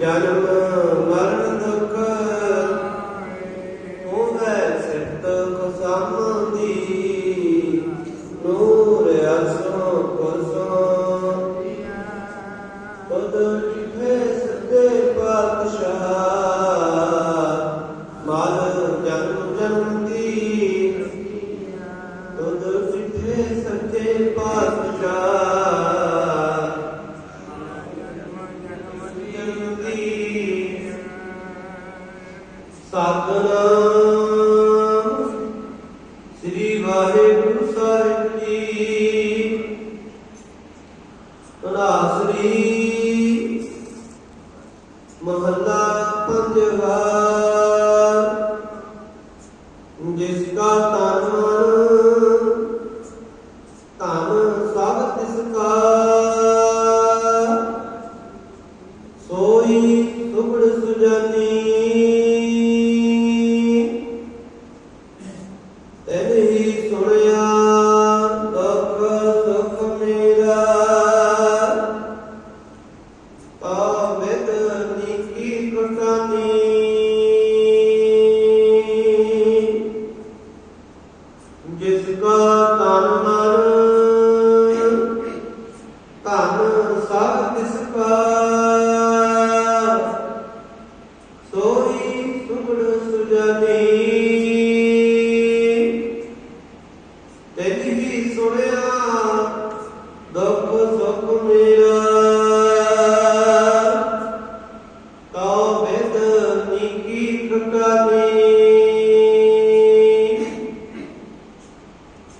ਜਨਮ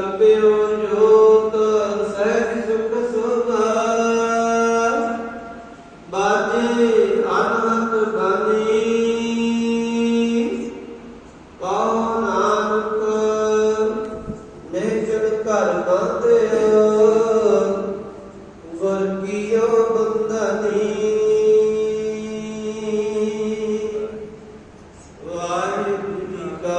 ਕਲਪਿਓ ਜੋਤ ਸਹਿਜ ਸੁਖ ਸੋਭਾ ਬਾਜੇ ਅਨੰਤ ਬਾਣੀ ਪਾਉ ਨਾਨਕ ਮੈਂ ਜਨ ਘਰ ਬੰਦਿਓ ਵਰਗਿਓ ਬੰਦਨੀ ਵਾਹਿਗੁਰੂ ਜੀ ਕਾ